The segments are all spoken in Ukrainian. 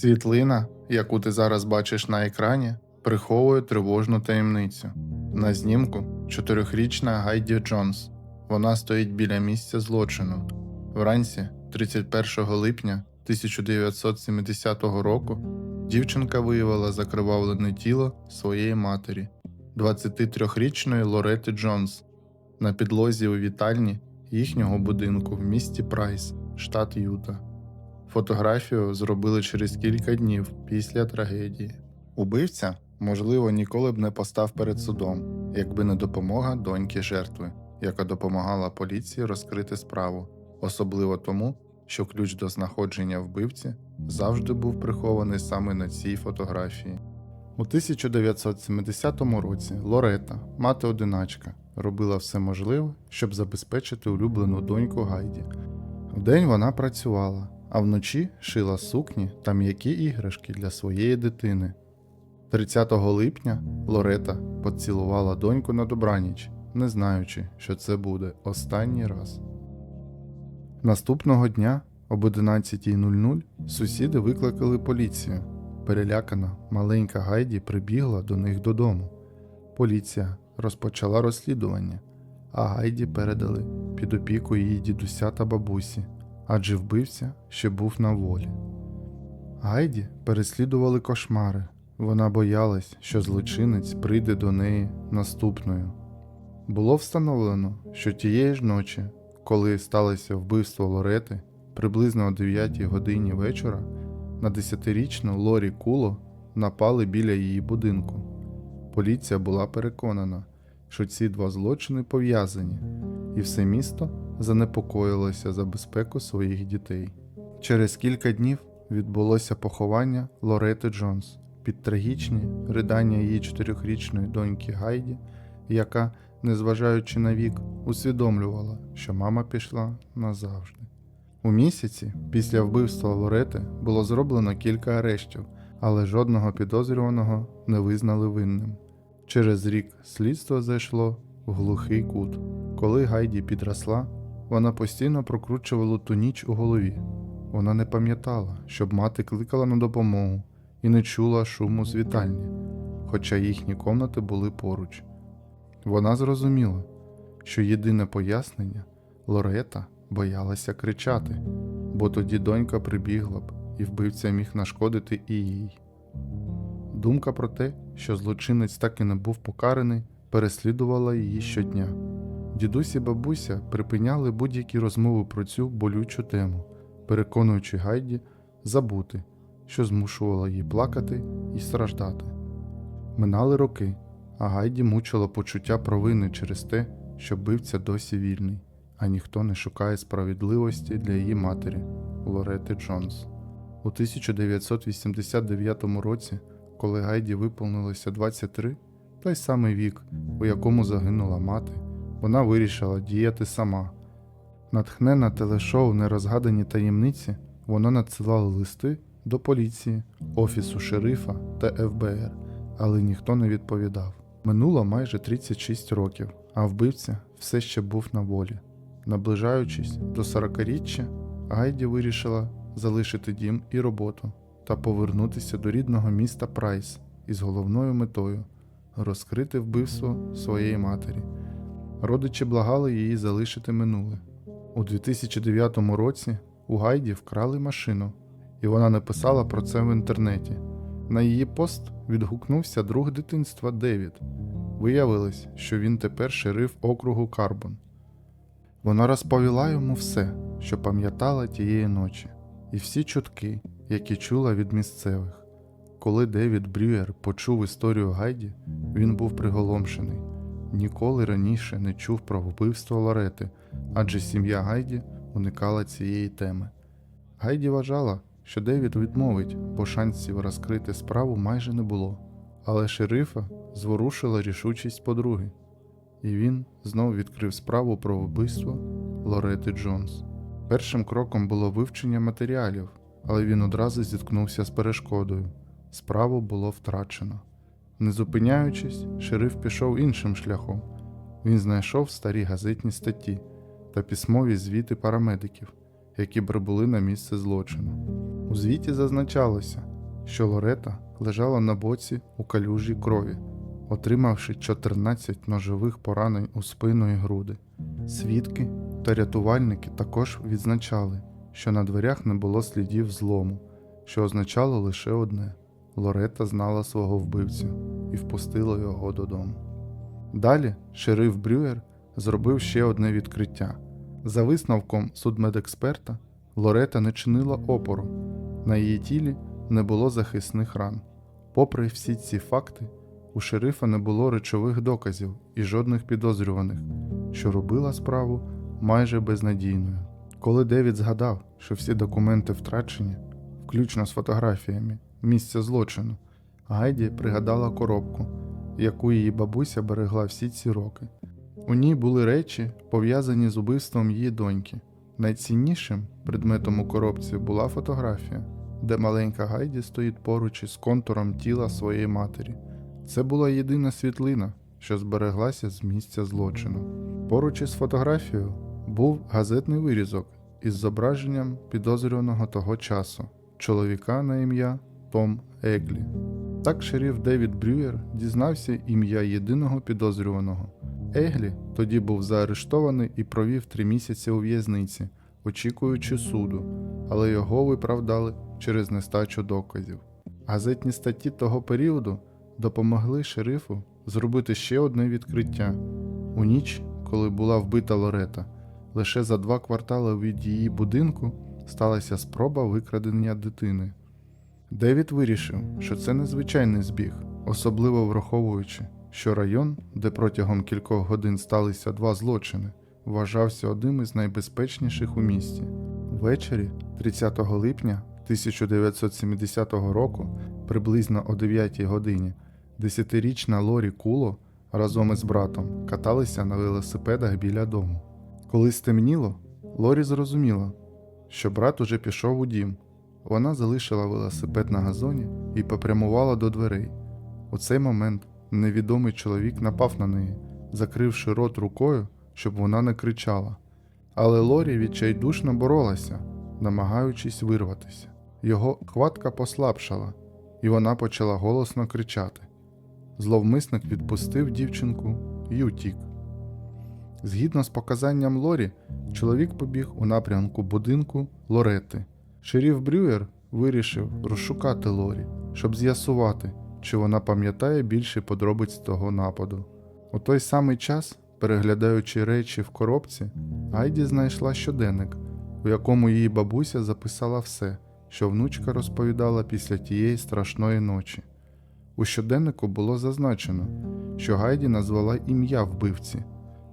Світлина, яку ти зараз бачиш на екрані, приховує тривожну таємницю. На знімку чотирьохрічна Гайді Джонс. Вона стоїть біля місця злочину. Вранці, 31 липня 1970 року, дівчинка виявила закривавлене тіло своєї матері, 23-річної Лорети Джонс, на підлозі у вітальні їхнього будинку в місті Прайс, штат Юта. Фотографію зробили через кілька днів після трагедії. Убивця, можливо, ніколи б не постав перед судом, якби не допомога доньки жертви, яка допомагала поліції розкрити справу, особливо тому, що ключ до знаходження вбивці завжди був прихований саме на цій фотографії. У 1970 році Лорета, мати одиначка, робила все можливе, щоб забезпечити улюблену доньку Гайді. Вдень вона працювала, а вночі шила сукні та м'які іграшки для своєї дитини. 30 липня Лорета поцілувала доньку на добраніч, не знаючи, що це буде останній раз. Наступного дня об 11.00 сусіди викликали поліцію. Перелякана маленька Гайді прибігла до них додому. Поліція розпочала розслідування, а Гайді передали під опіку її дідуся та бабусі, адже вбивця ще був на волі. Гайді переслідували кошмари. Вона боялась, що злочинець прийде до неї наступною. Було встановлено, що тієї ж ночі, коли сталося вбивство Лорети, приблизно о 9 годині вечора, на 10-річну Лорі Куло напали біля її будинку. Поліція була переконана, що ці два злочини пов'язані, і все місто занепокоїлося за безпеку своїх дітей. Через кілька днів відбулося поховання Лорети Джонс під трагічні ридання її чотирьохрічної доньки Гайді, яка, незважаючи на вік, усвідомлювала, що мама пішла назавжди. У місяці після вбивства Лорети було зроблено кілька арештів, але жодного підозрюваного не визнали винним. Через рік слідство зайшло в глухий кут. Коли Гайді підросла, вона постійно прокручувала ту ніч у голові. Вона не пам'ятала, щоб мати кликала на допомогу і не чула шуму з вітальні, хоча їхні комнати були поруч. Вона зрозуміла, що єдине пояснення Лорета боялася кричати, бо тоді донька прибігла б, і вбивця міг нашкодити і їй. Думка про те, що злочинець так і не був покараний, переслідувала її щодня. Дідусь і бабуся припиняли будь-які розмови про цю болючу тему, переконуючи Гайді забути, що змушувало її плакати і страждати. Минали роки, а Гайді мучило почуття провини через те, що бивця досі вільний, а ніхто не шукає справедливості для її матері Лорети Джонс. У 1989 році, коли Гайді виповнилося 23, той самий вік, у якому загинула мати, вона вирішила діяти сама. Натхнена телешоу Нерозгадані таємниці, вона надсилала листи до поліції, офісу шерифа та ФБР, але ніхто не відповідав. Минуло майже 36 років, а вбивця все ще був на волі. Наближаючись до 40-річчя, Гайді вирішила залишити дім і роботу та повернутися до рідного міста Прайс із головною метою розкрити вбивство своєї матері. Родичі благали її залишити минуле. У 2009 році у Гайді вкрали машину, і вона написала про це в інтернеті. На її пост відгукнувся друг дитинства Девід. Виявилось, що він тепер шериф округу Карбон. Вона розповіла йому все, що пам'ятала тієї ночі, і всі чутки, які чула від місцевих. Коли Девід Брюєр почув історію Гайді, він був приголомшений. Ніколи раніше не чув про вбивство Лорети, адже сім'я Гайді уникала цієї теми. Гайді вважала, що Девід відмовить, бо шансів розкрити справу майже не було. Але шерифа зворушила рішучість подруги, і він знов відкрив справу про вбивство Лорети Джонс. Першим кроком було вивчення матеріалів, але він одразу зіткнувся з перешкодою. Справу було втрачено. Не зупиняючись, шериф пішов іншим шляхом. Він знайшов старі газетні статті та письмові звіти парамедиків, які прибули на місце злочину. У звіті зазначалося, що Лорета лежала на боці у калюжі крові, отримавши 14 ножових поранень у спину і груди. Свідки та рятувальники також відзначали, що на дверях не було слідів злому, що означало лише одне: Лорета знала свого вбивцю і впустила його додому. Далі шериф Брюер зробив ще одне відкриття. За висновком судмедексперта, Лорета не чинила опору, на її тілі не було захисних ран. Попри всі ці факти, у шерифа не було речових доказів і жодних підозрюваних, що робила справу майже безнадійною. Коли Девід згадав, що всі документи втрачені, включно з фотографіями місця злочину, Гайді пригадала коробку, яку її бабуся берегла всі ці роки. У ній були речі, пов'язані з убивством її доньки. Найціннішим предметом у коробці була фотографія, де маленька Гайді стоїть поруч із контуром тіла своєї матері. Це була єдина світлина, що збереглася з місця злочину. Поруч із фотографією був газетний вирізок із зображенням підозрюваного того часу чоловіка на ім'я Том Еглі. Так шериф Девід Брюєр дізнався ім'я єдиного підозрюваного. Еглі тоді був заарештований і провів три місяці у в'язниці, очікуючи суду, але його виправдали через нестачу доказів. Газетні статті того періоду допомогли шерифу зробити ще одне відкриття. У ніч, коли була вбита Лорета, лише за два квартали від її будинку сталася спроба викрадення дитини. Девід вирішив, що це незвичайний збіг, особливо враховуючи, що район, де протягом кількох годин сталися два злочини, вважався одним із найбезпечніших у місті. Ввечері, 30 липня 1970 року, приблизно о 9 годині, десятирічна Лорі Куло разом із братом каталися на велосипедах біля дому. Коли стемніло, Лорі зрозуміла, що брат уже пішов у дім. Вона залишила велосипед на газоні і попрямувала до дверей. У цей момент невідомий чоловік напав на неї, закривши рот рукою, щоб вона не кричала. Але Лорі відчайдушно боролася, намагаючись вирватися. Його хватка послабшала, і вона почала голосно кричати. Зловмисник відпустив дівчинку і утік. Згідно з показанням Лорі, чоловік побіг у напрямку будинку Лорети. Шеріф Брюєр вирішив розшукати Лорі, щоб з'ясувати, чи вона пам'ятає більше подробиць того нападу. У той самий час, переглядаючи речі в коробці, Айді знайшла щоденник, у якому її бабуся записала все, що внучка розповідала після тієї страшної ночі. У щоденнику було зазначено, що Гайді назвала ім'я вбивці.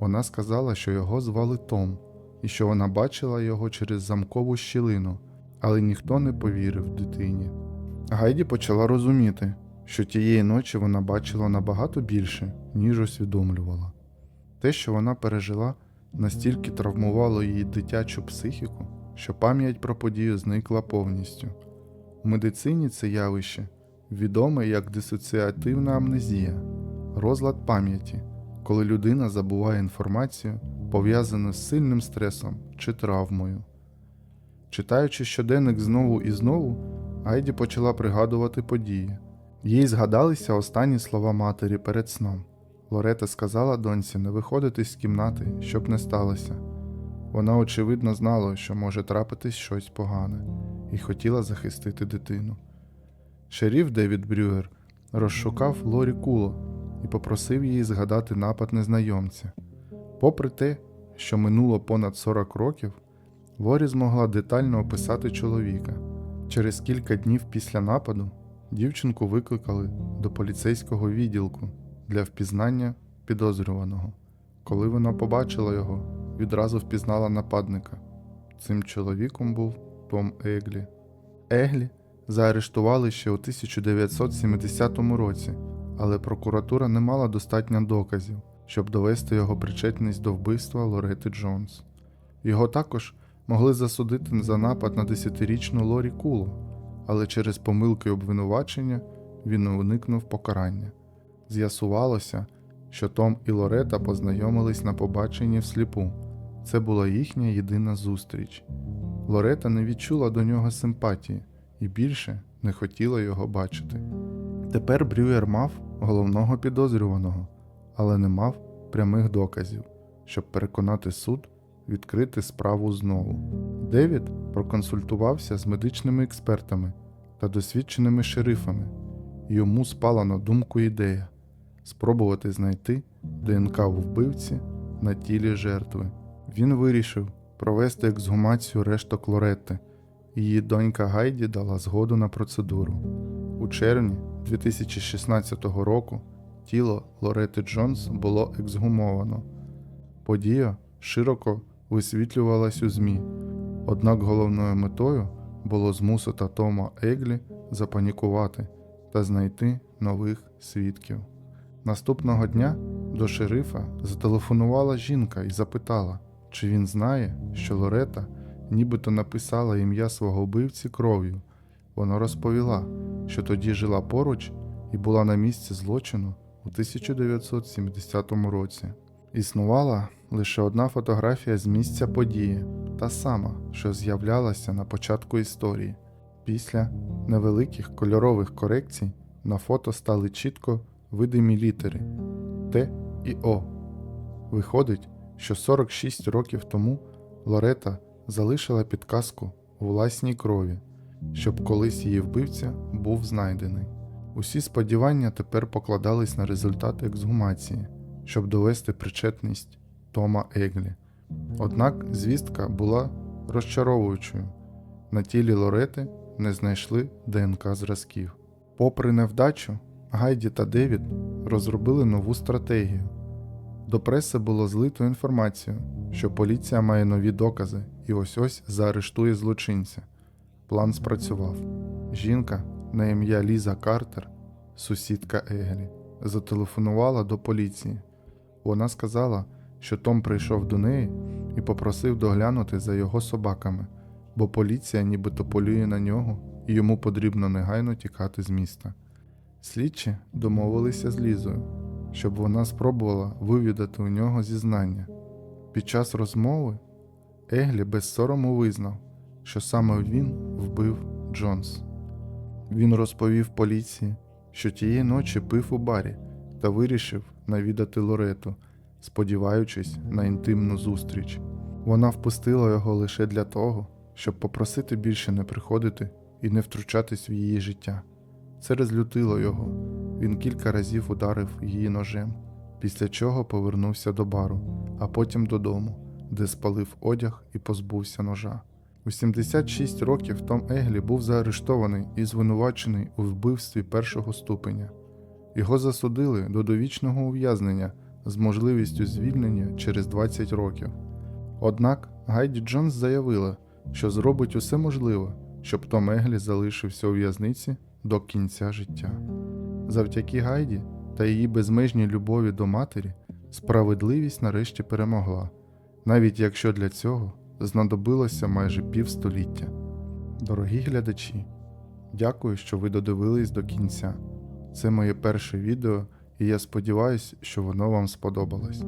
Вона сказала, що його звали Том, і що вона бачила його через замкову щілину, але ніхто не повірив дитині. Гайді почала розуміти, що тієї ночі вона бачила набагато більше, ніж усвідомлювала. Те, що вона пережила, настільки травмувало її дитячу психіку, що пам'ять про подію зникла повністю. У медицині це явище відоме як дисоціативна амнезія, розлад пам'яті, коли людина забуває інформацію, пов'язану з сильним стресом чи травмою. Читаючи щоденник знову і знову, Айді почала пригадувати події. Їй згадалися останні слова матері перед сном. Лорета сказала доньці не виходити з кімнати, щоб не сталося. Вона, очевидно, знала, що може трапитись щось погане, і хотіла захистити дитину. Шеріф Девід Брюер розшукав Лорі Куло і попросив її згадати напад незнайомця. Попри те, що минуло понад 40 років, Лорі змогла детально описати чоловіка. Через кілька днів після нападу дівчинку викликали до поліцейського відділку для впізнання підозрюваного. Коли вона побачила його, відразу впізнала нападника. Цим чоловіком був Том Еглі. Еглі заарештували ще у 1970 році, але прокуратура не мала достатньо доказів, щоб довести його причетність до вбивства Лорети Джонс. Його також могли засудити за напад на 10-річну Лорі Кулу, але через помилки обвинувачення він уникнув покарання. З'ясувалося, що Том і Лорета познайомились на побаченні всліпу. Це була їхня єдина зустріч. Лорета не відчула до нього симпатії і більше не хотіла його бачити. Тепер Брюєр мав головного підозрюваного, але не мав прямих доказів, щоб переконати суд відкрити справу знову. Девід проконсультувався з медичними експертами та досвідченими шерифами. Йому спала на думку ідея спробувати знайти ДНК у вбивці на тілі жертви. Він вирішив провести ексгумацію решток Лоретти. Її донька Гайді дала згоду на процедуру. У червні 2016 року тіло Лоретти Джонс було ексгумовано. Подія широко висвітлювалась у ЗМІ, однак головною метою було змусити Тома Еглі запанікувати та знайти нових свідків. Наступного дня до шерифа зателефонувала жінка і запитала, чи він знає, що Лорета нібито написала ім'я свого вбивці кров'ю. Вона розповіла, що тоді жила поруч і була на місці злочину у 1970 році. Існувала лише одна фотографія з місця події, та сама, що з'являлася на початку історії. Після невеликих кольорових корекцій на фото стали чітко видимі літери Т і О. Виходить, що 46 років тому Лорета залишила підказку у власній крові, щоб колись її вбивця був знайдений. Усі сподівання тепер покладались на результати ексгумації, щоб довести причетність Тома Еглі. Однак звістка була розчаровуючою. На тілі Лорети не знайшли ДНК зразків. Попри невдачу, Гайді та Девід розробили нову стратегію. До преси було злито інформацію, що поліція має нові докази і ось ось заарештує злочинця. План спрацював. Жінка на ім'я Ліза Картер, сусідка Еглі, зателефонувала до поліції. Вона сказала, що Том прийшов до неї і попросив доглянути за його собаками, бо поліція нібито полює на нього і йому потрібно негайно тікати з міста. Слідчі домовилися з Лізою, щоб вона спробувала вивідати у нього зізнання. Під час розмови Еглі без сорому визнав, що саме він вбив Джонс. Він розповів поліції, що тієї ночі пив у барі та вирішив навідати Лорету, сподіваючись на інтимну зустріч. Вона впустила його лише для того, щоб попросити більше не приходити і не втручатись в її життя. Це розлютило його. Він кілька разів ударив її ножем, після чого повернувся до бару, а потім додому, де спалив одяг і позбувся ножа. У 76 років Том Еглі був заарештований і звинувачений у вбивстві першого ступеня. Його засудили до довічного ув'язнення з можливістю звільнення через 20 років. Однак Гайді Джонс заявила, що зробить усе можливе, щоб Том Еглі залишився у в'язниці до кінця життя. Завдяки Гайді та її безмежній любові до матері справедливість нарешті перемогла, навіть якщо для цього знадобилося майже півстоліття. Дорогі глядачі, дякую, що ви додивились до кінця. Це моє перше відео, і я сподіваюся, що воно вам сподобалось.